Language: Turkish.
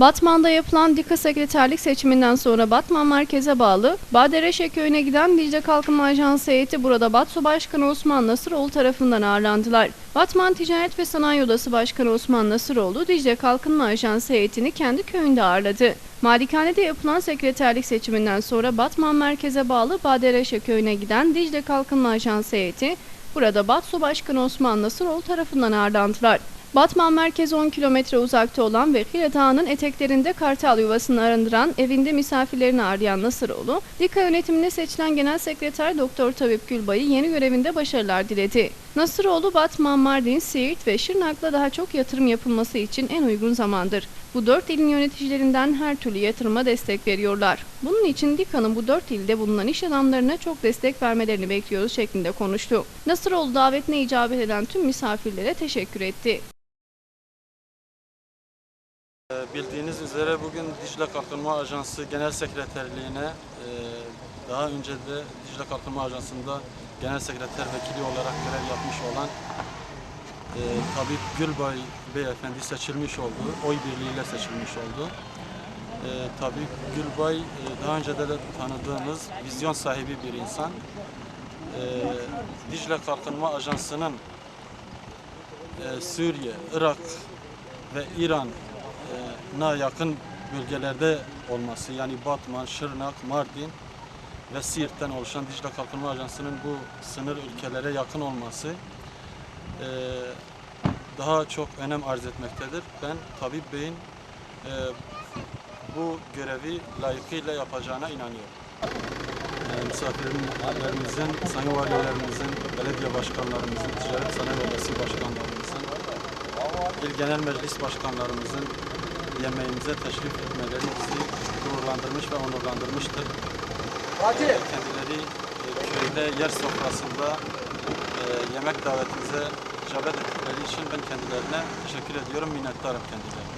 Batman'da yapılan DİKA sekreterlik seçiminden sonra Batman merkeze bağlı Badereşe köyüne giden Dicle Kalkınma Ajansı heyeti burada Batsu Başkanı Osman Nasıroğlu tarafından ağırlandılar. Batman Ticaret ve Sanayi Odası Başkanı Osman Nasıroğlu Dicle Kalkınma Ajansı heyetini kendi köyünde ağırladı. Malikanede yapılan sekreterlik seçiminden sonra Batman merkeze bağlı Badereşe köyüne giden Dicle Kalkınma Ajansı heyeti burada Batsu Başkanı Osman Nasıroğlu tarafından ağırlandılar. Batman merkez 10 kilometre uzakta olan ve Hile Dağı'nın eteklerinde kartal yuvasını arındıran evinde misafirlerini ağırlayan Nasıroğlu, DİKA yönetimine seçilen Genel Sekreter Doktor Tabip Gülbay'ı yeni görevinde başarılar diledi. Nasıroğlu, Batman, Mardin, Siirt ve Şırnak'la daha çok yatırım yapılması için en uygun zamandır. Bu dört ilin yöneticilerinden her türlü yatırıma destek veriyorlar. Bunun için DİKA'nın bu dört ilde bulunan iş adamlarına çok destek vermelerini bekliyoruz şeklinde konuştu. Nasıroğlu davetine icabet eden tüm misafirlere teşekkür etti. Ee, Bildiğiniz üzere bugün Dicle Kalkınma Ajansı Genel Sekreterliğine e, daha önce de Dicle Kalkınma Ajansı'nda Genel Sekreter Vekili olarak görev yapmış olan e, Tabip Gülbay Beyefendi seçilmiş oldu. Oy birliğiyle seçilmiş oldu. E, Tabip Gülbay e, daha önce de tanıdığımız vizyon sahibi bir insan. E, Dicle Kalkınma Ajansı'nın e, Suriye, Irak ve İran e, na yakın bölgelerde olması yani Batman, Şırnak, Mardin ve Siirt'ten oluşan Dicle Kalkınma Ajansı'nın bu sınır ülkelere yakın olması e, daha çok önem arz etmektedir. Ben Tabip Bey'in e, bu görevi layıkıyla yapacağına inanıyorum. E, misafirlerimizin, sayın valilerimizin, belediye başkanlarımızın, ticaret sanayi odası başkanlarımızın, il genel meclis başkanlarımızın yemeğimize teşrif etmeleri bizi gururlandırmış ve onurlandırmıştır. Ee, Kendileri e, köyde yer sofrasında e, yemek davetimize icabet ettikleri için ben kendilerine teşekkür ediyorum, minnettarım kendilerine.